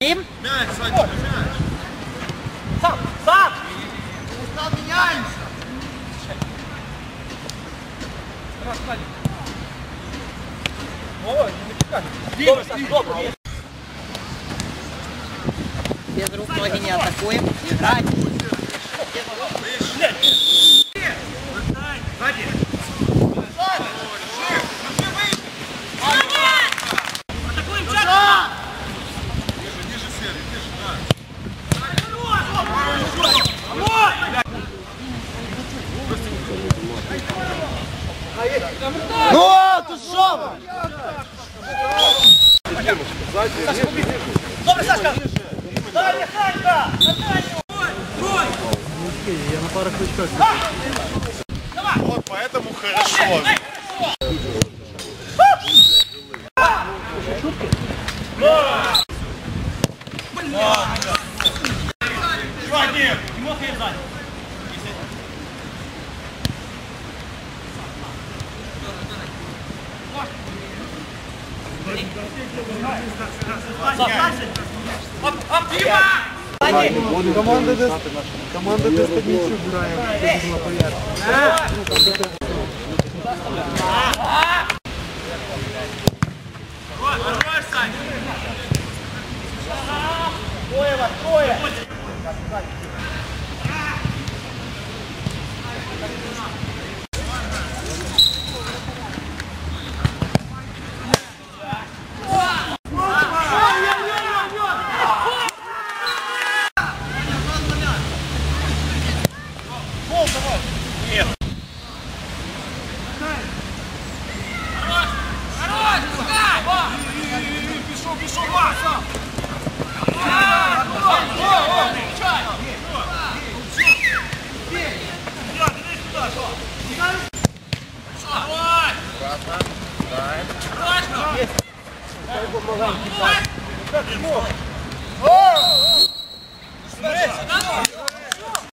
Им? Мяч, Саня, мяч. Сам! Сам! Меняемся. Добре, Саш, добре. Без рук ноги не атакуем. Играть. Ниже Ну, ти що? Добре, Сашка! Далі, Санька! Вот поэтому хорошо. Тимоха є ззаді. Команда десь, команда десь підмічу грає. Пішов, Давай, Помогай. Смотри, сюда!